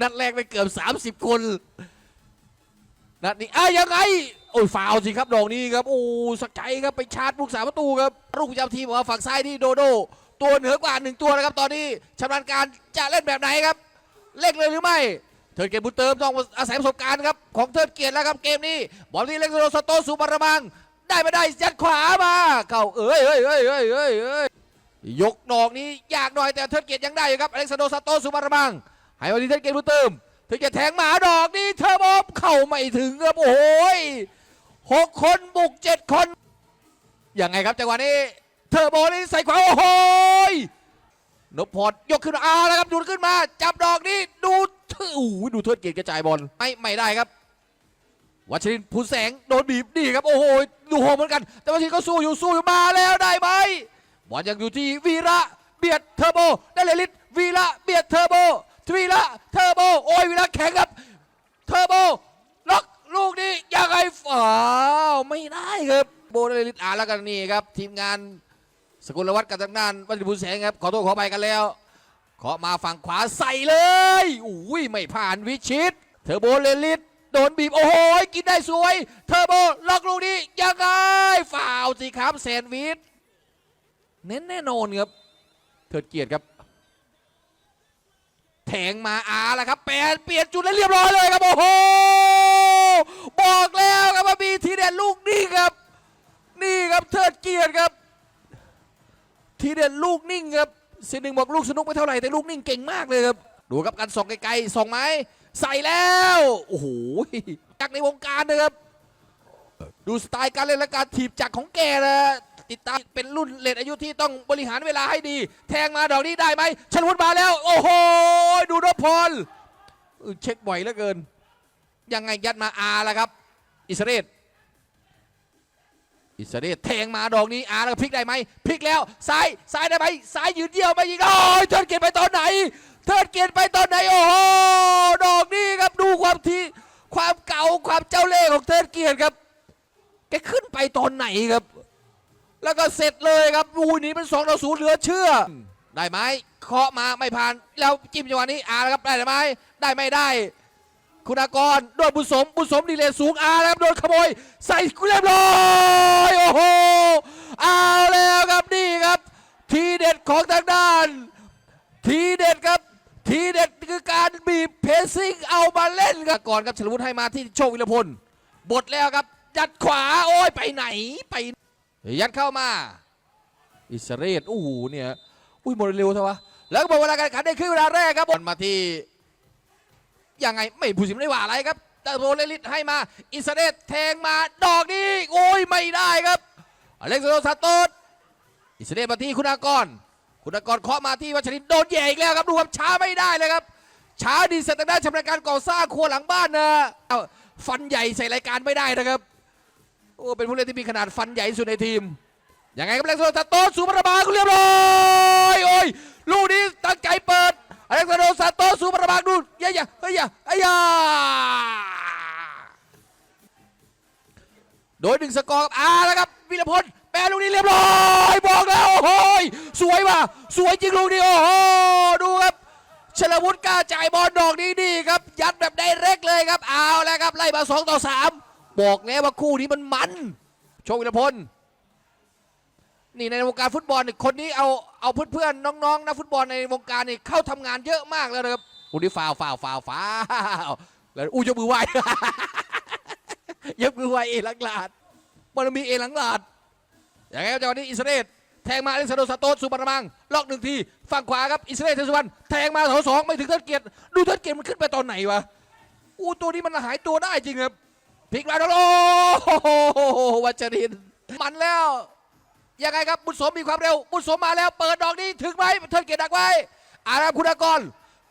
นัดแรกไปเกือบ 30 คน นัดนี้อะยังไง โอ้ยฟาวสิครับดอกนี้ครับ โอ้สักใจครับไปชาร์จลูกสามประตูครับลูกประจำทีมบอกว่าฝั่งซ้ายนี่โดโด ตัวเหนือกว่าหนึ่งตัวนะครับ ตอนนี้ชำนาญการจะเล่นแบบไหนครับ เล่นเลยหรือไม่ เทิร์นเกียรติบุญเติมต้องอาศัยประสบการณ์ครับของเทิร์นเกียรติแล้วครับเกมนี้บอลที่เล็กโดสโตสุบาระมัง ได้ไม่ได้ยัดขวามา เข้าเอ้ยเอ้ยเอ้ยเอ้ยเอ้ยเอ้ยยกดอกนี้ยากหน่อยแต่เทิร์นเกียรติยังได้อยู่ครับอเล็กซานโดซาโตสุบาระมัง ให้วันนี้เทนเกียรติบุญเติมเทิร์นเกียรติแทงหมาดอกนี้เทอร์โบเข้าไม่ถึงครับโอ้โหยหกคนบุกเจ็ดคนยังไงครับจังหวะนี้เทอร์โบนี่ใส่ขวาโอ้โหนพพรยกขึ้นอาแล้วครับดูดขึ้นมา จับดอกนี้ดูโอ้โหดูเทิดเกียรติกระจายบอลไม่ไม่ได้ครับวัชรินทร์พูนแสงโดนบีบนี่ครับโอ้โหดูโหเหมือนกัน แต่วัชรินก็สู้อยู่สู้อยู่มาแล้วได้ไหมบอลยังอยู่ที่วีระเบียดเทอร์โบได้เลยลิศวีระเบียดเทอร์โบ วีระเทอร์โบโอ้ยวีระแข็งครับเทอร์โบล็อกลูกนี้ยังไงอ้าวไม่ได้ครับโบได้เลยลิศอ่านแล้วกันนี่ครับ ทีมงานสกุลวัฒน์กับทางด้านวัชรบุญแสงครับขอโทษขอไปกันแล้วเคาะมาฝั่งขวาใส่เลยอุ้ยไม่ผ่านวิชิต เทอร์โบเลลิตโดนบีบโอ้โหกินได้สวย เทอร์โบล็อกลูกนี้ยังไงฝ่าวสิครับแซนด์วิชเน้นแน่นอนครับเทิดเกียรติครับ แทงมาอาแล้วครับแปลเปลี่ยนจุดแล้วเรียบร้อยเลยครับโอ้โหบอกแล้วครับว่ามีทีเด็ดลูกนี้ครับ นี่ครับเทิดเกียรติครับ ทีเด็ดลูกนิ่งครับเซนหนึ่งบอกลูกสนุกไม่เท่าไหร่แต่ลูกนิ่งเก่งมากเลยครับดูครับการส่องไกลๆส่องไหมใส่แล้วโอ้โหจากในวงการนะครับดูสไตล์การเล่นและการถีบจักของแกนะ ติดตามเป็นรุ่นเลดอายุที่ต้องบริหารเวลาให้ดี แทงมาดอกนี้ได้ไหมชนวุฒิมาแล้ว โอ้โห ดูนพพรเช็คบ่อยเหลือเกิน ยังไงยัดมาอาแล้วครับ อิสเรตอิสเอลแทงมาดอกนี้อาร์แล้วพลิกได้ไหมพลิกแล้วซ้ายซ้ายได้ไหมซ้ายยืนเดียวไปยิงโอ้ยเทิร์เกียรติไปตอนไหน เทิร์เกียรติไปตอนไหนโอ้โหดอกนี้ครับดูความทีความเก่าความเจ้าเล่ห์ของเทิร์เกียรติครับแกขึ้นไปตอนไหนครับ แล้วก็เสร็จเลยครับอูนี้เป็นสองต่อศูนย์เหลือเชื่อ ได้ไหมเคาะมาไม่ผ่าน แล้วจิ้มจังหวะนี้อาร์แล้วครับได้ไหมได้ไม่ได้ คุณากรโดนบุญสมบุญสมดีเลยสูงอาแล้วครับโดนขโมยใส่เรียบร้อยโอ้โหเอาแล้วครับนี่ครับ ทีเด็ดของทางด้าน ทีเด็ดครับทีเด็ดคือการบีบเพสซิ่งเอามาเล่นครับก่อนครับฉลวุฒิให้มาที่โชควิรพลบดแล้วครับยัดขวาโอ้ยไปไหนไป ยัดเข้ามา อิสเราเอลโอ้โหเนี่ยอุ้ยหมดเร็วเถอะวะแล้วก็หมดเวลาการขันได้ขึ้นเวลาแรกครับบอลมาที่ยังไงไม่ผู้สิมได้ว่าอะไรครับแต่โรเลลิตให้มา อิสราเอลแทงมาดอกนี้โอ้ยไม่ได้ครับอเล็กซานโดซาโตสอิสราเอลมาที่คุณากร คุณากรเคาะมาที่วัชรินโดนแย่อีกแล้วครับดูครับช้าไม่ได้เลยครับช้าดีเสร็จทางด้านชำนาญการก่อสร้างครัวหลังบ้านนะเอ้าฟันใหญ่ใส่รายการไม่ได้นะครับ โอ้เป็นผู้เล่นที่มีขนาดฟันใหญ่สุดในทีมยังไงครับเล็กซานโดซาโตสสูบระบาดเรียบร้อยโอ้ยลูกนี้ตั้งใจเปิดอเล็กซานโดซาโตสสูบระบาดูเยอะๆเฮ้ยเฮ้ยโดยหนึ่งสกอร์ครับอาแล้วครับวิรพลแปรลูกนี้เรียบร้อยบอกแล้วโอ้โหยสวยว่ะสวยจริงลูกนี้โอ้โหดูครับชลวุฒิกล้าจ่ายบอลดอกนี้ดีครับ ยัดแบบได้เร็กเลยครับเอาแล้วครับไล่มาสองต่อสาม บอกแล้วว่าคู่นี้มันมันโชควิรพลนี่ในวงการฟุตบอลเนี่ยคนนี้เอาเอาเพื่อนๆน้องๆนักฟุตบอลในวงการนี่เข้าทำงานเยอะมากแล้วนะครับอุ้ยฟาวฟาวฟาวฟาวแล้วอุ้ยกมือไหวยกมือไหวเอลังลาดมันมีเอลังลาดอย่างไรจังหวะนี้อิสราเอลแทงมาอเล็กซานโดซาโตสสุบารมังล็อกหนึ่งทีฝั่งขวาครับอิสราเอลเทสุวรรณแทงมาเสาสองไม่ถึงเทิดเกียรติดูเทิดเกียรติมันขึ้นไปตอนไหนวะอู้ตัวนี้มันหายตัวได้จริงครับ พลิกมาแล้วโอ้โหวัชรินมันแล้ว ยังไงครับบุญสมมีความเร็ว บุญสมมาแล้ว เปิดดอกนี้ถึงไหมเทิดเกียรติดักไว้อารับคุณกร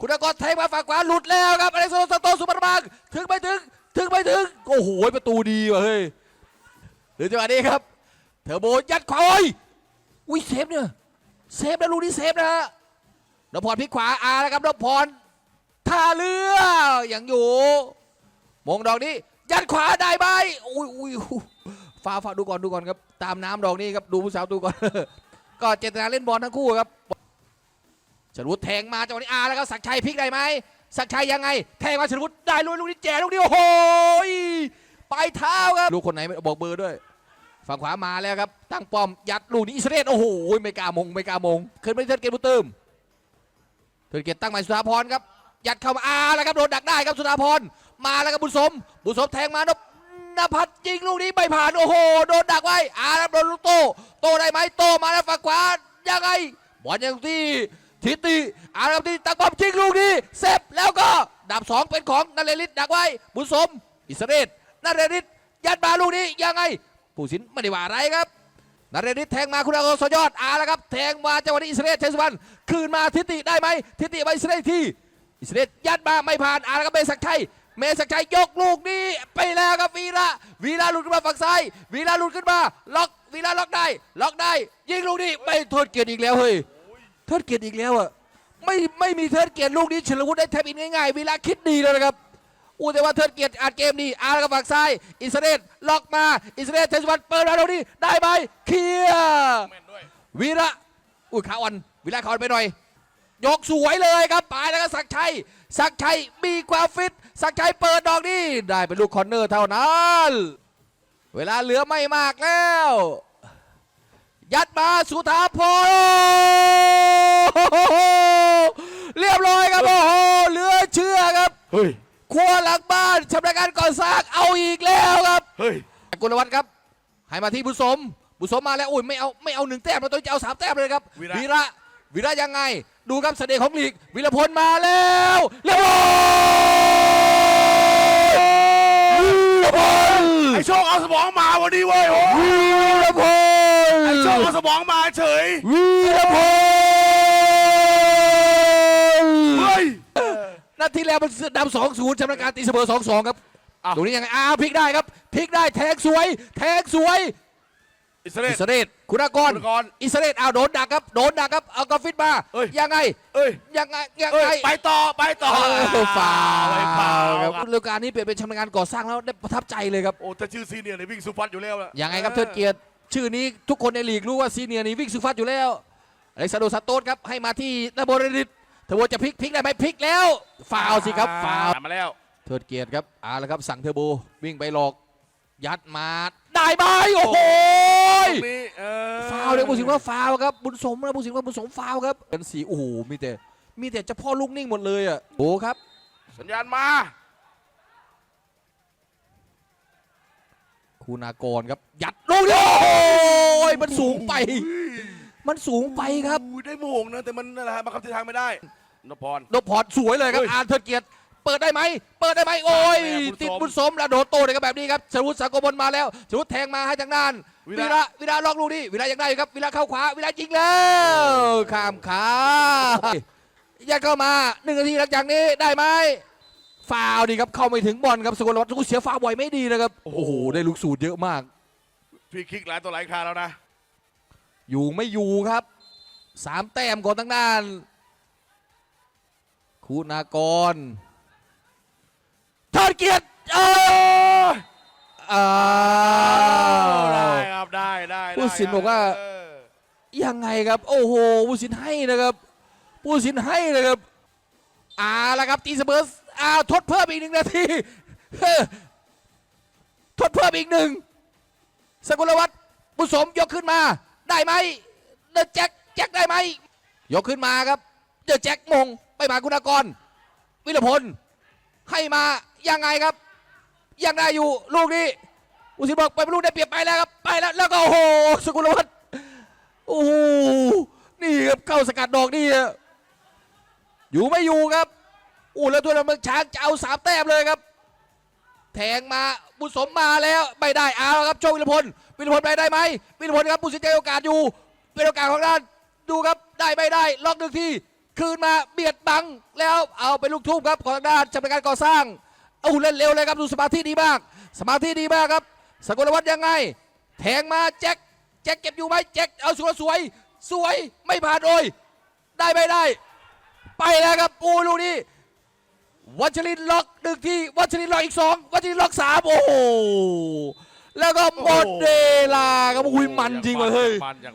คุณกรแทงมาฝั่งขวาหลุดแล้วครับอเล็กซานโดสโตสุบาร์บังถึงไม่ถึง ถึงไม่ถึง โอ้โหประตูดีว่ะเฮ้ยเดี๋ยวจังหวะนี้ครับ เทอร์โบยัดขวาโอ้ยอุ้ยเซฟเนี่ยเซฟนะลูกนี้เซฟนะฮะนพพรพลิกขวาอาแล้วครับนพพรท่าเรืออยังอยู่ มงดอกนี้ ยัดขวาได้ไหมอุ้ยอุ้ยอุ้ยฟ้าฟ้าดูก่อนดูก่อนครับ ตามน้ำดอกนี้ครับดูผู้สาวดูก่อน ก็เจตนาเล่นบอลทั้งคู่ครับชลวุฒิแทงมาจังหวะนี้อาแล้วครับศักดิ์ชัยพลิกได้ไหมศักดิ์ชัยยังไง แทงมาชลวุฒิได้ลุยลูกนี้แจ๋ลูกนี้โอ้โหยปลายเท้าครับลูกคนไหนไม่บอกเบอร์ด้วย ฝั่งขวามาแล้วครับ ตั้งป้อมยัดลูกนี้อิสราเอลโอ้โหไม่กล้ามงไม่กล้ามงขึ้นไปเทิร์นเกมบุญเติมเทิร์นเกมตั้งใหม่สุธาพรครับยัดเข้ามาอาแล้วครับโดนดักได้ครับสุธาพร มาแล้วครับบุญสม บุญสมแทงมานพนภัทรยิงลูกนี้ไม่ผ่านโอ้โหโดนดักไว้อาแล้วโดนลูกโต โตได้ไหมโตมาแล้วฝั่งขวายังไงบอลยังที่ทิติอาแล้วที่ตั้งป้อมยิงลูกนี้เซฟแล้วก็ดับสองเป็นของนันเรลิตดักไว้บุญสม อิสเอลนันเรลิตยัดมาลูกนี้ยังไง ผู้สินไม่ได้ว่าอะไรครับนาเรนิตแทงมาคุณอาโกสยอดอาแล้วครับแทงมาจังหวะนี้อิสราเอลเชยสุวรรณคืนมาทิติได้ไหมทิติไปอิสเอลอีกทีอิสราเอลยัดมาไม่ผ่านอาแล้วก็เมศักดิ์ชัย เมศักดิ์ชัยยกลูกนี้ไปแล้วครับวีระวีระหลุดขึ้นมาฝั่งซ้ายวีระหลุดขึ้นมาล็อกวีระล็อกได้ล็อกได้ ยิงลูกนี้ไม่โทษเกียรติอีกแล้วเฮ้ยโทษเกียรติอีกแล้วอะไม่ไม่มีเทิดเกียรติลูกนี้เฉลิมวุฒิได้แทบอินง่ายๆวีระคิดดีแล้วนะครับอู้แต่ว่าเทิร์นเกียรติอัดเกมดีอาร์กับฝั่งซ้ายอิสราเอลล็อกมาอิสราเอลเทสวันเปิดมาตรงนี้ได้ไหมเคลียร์วีระอุ้ยขาอ่อนวีระขาอ่อนไปหน่อย ยกสวยเลยครับปลายแล้วก็สักดิ์ชัย สักดิ์ชัยมีความฟิต สักดิ์ชัยเปิดดอกนี้ได้เป็นลูกคอนเนอร์เท่านั้น เวลาเหลือไม่มากแล้ว ยัดมาสุธาพรเรียบร้อยครับโอ้โหเหลือเชื่อครับเฮ้ยครัวหลังบ้านชำนาญการก่อสร้างเอาอีกแล้วครับเฮ้ยกุลวัฒน์ครับให้มาที่บุญสมบุญสมมาแล้วอุ้ยไม่เอาไม่เอาหนึ่งแต้มเราต้องจะเอาสามแต้มเลยครับวีระวีระวีระยังไง ดูครับเสน่ห์ของลีกวีรพลมาแล้วเรียบร้อยวีรพลไอโชคเอาสมองมาวันนี้เว้ยโอ้วีรพลไอโชคเอาสมองมาเฉยวีรพลเฮ้ยนาทีแล้วมันนำสองศูนย์ชำนาญการตีเสมอสองสองครับอ้าวตรงนี้ยังไงอ้าวพลิกได้ครับพลิกได้แทงสวย แทงสวย อิสราเออิล สราเอลคุณากรคุณากรอิสราเอลเอาโดนดักครับโดนดักครับเอากราฟิตมาเอ้ย ยังไงเอ้ยยังไงยังเอ้ไงยไปต่อไปต่อเออฟาวไปฟาวครับครับฤดูกาลนี้เปลี่ยนเป็นชำนาญการก่อสร้างแล้วได้ประทับใจเลยครับโอ้แต่ชื่อซีเนียร์เนี่ยวิ่งสุฟัดอยู่แล้วล่ะยังไงครับเทิดเกียรติชื่อนี้ทุกคนในลีกรู้ว่าซีเนียร์นี่วิ่งสุฟัดอยู่แล้วอเล็กซานโดซานโตสครับให้มาที่นาโบเรดิตเทอร์โบจะพลิกพลิกได้ไหมพลิกแล้วฟาวสิครับฟาวมาแล้ว เทิดเกียรติครับเอาละครับสั่งเทอร์โบวิ่งไปหลอก ยัดมา ได้ไหมโอ้โหตรงนี้เออฟาวเลยผู้สิงว่าฟาวครับบุญสมนะผู้สิงว่าบุญสมฟาวครับเป็นสีโอ้โหมีแต่มีแต่เฉพาะลูกนิ่งหมดเลยอะโอ้ครับสัญญาณมาคุณากรครับยัดลูกนี้โอ้ยมันสูงไป มันสูงไปครับอุ้ยได้โมงนะแต่มันนั่นแหละฮะบังคับทิศทางไม่ได้นพพรนพพรสวยเลยครับเฮ้ยอานเทิดเกียรติ เปิดได้ไหมเปิดได้ไหมโอ้ยแม่บุญสมติดบุญสมแล้วโดนโตเลยครับแบบนี้ครับชวุฒิสังกบลมาแล้วชวุฒิแทงมาให้ทางด้านวิวิระระวิระล็อกลูกนี้วิระยังได้อยู่ครับวิระเข้าขวาวิระยิงแล้วข้ามขายัดเข้ามาหนึ่งนาทีหลังจากนี้ได้ไหมฟาวล์ดีครับเข้าไม่ถึงบอลครับสกลวัฒน์เสียฟาวล์บ่อยไม่ดีนะครับโอ้โหได้ลูกสูตรเยอะมากฟรีคิกหลายตัวหลายคราแล้วนะอยู่ไม่อยู่ครับสามแต้มก่อนทั้งด้านคุณากร เทิดเกียรติเอออ้าได้วครับได้ได้ได้ผู้สินบอกว่าเออยังไงครับ โอ้โหผู้สินให้นะครับผู้สินให้นะครับอ่าแล้วครับตีเสมออ่าทดเพิ่มอีกหนึ่งนาทีเฮ้อทดเพิ่มอีกหนึ่งสกุลวัฒน์บุญสมยกขึ้นมา ได้ไหมเดอะแจ็คแจ็คได้ไหมยกขึ้นมาครับเดอะแจ็คมงไปมาคุณากร วิรพลให้มา ยังไงครับ ยังได้อยู่ลูกนี้อุสิบอกไปเป็นลูกได้เปรียบไปแล้วครับไปแล้วแล้วก็โอ้โหสกุลวัฒน์โอ้โหนี่ครับเข้าสกัดดอกนี่อยู่ไม่อยู่ครับอู้แล้วตัวนั้นมันช้างจะเอาสามแต้มเลยครับ แทงมาบุญสมมาแล้วไม่ได้เอาแล้วครับโชควิรพลวิรพลไปได้ไหมวิรพลครับบุญสินใจโอกาสอยู่เป็นโอกาสของด้านดูครับได้ไม่ได้ล็อกหนึ่งทีคืนมาเบียดบังแล้วเอาเป็นลูกทุ่มครับของทางด้านจำเป็นการก่อสร้าง เอาเล่นเร็วเลยครับดูสมาธิดีมาก สมาธิดีมากครับ สกลวัฒน์ยังไง แทงมาแจ็คแจ็คเก็บอยู่ไหมแจ็คเอาสวยสวยสวยไม่ผ่านโอยได้ไม่ได้ ไปแล้วครับปูลูกนี้วัชรินล็อกหนึ่งทีวัชรินล็อกอีกสองวัชรินล็อกสามโอ้โหแล้วก็หมดเวลาครับอุ้ยมันจริงว่ะเฮ้ย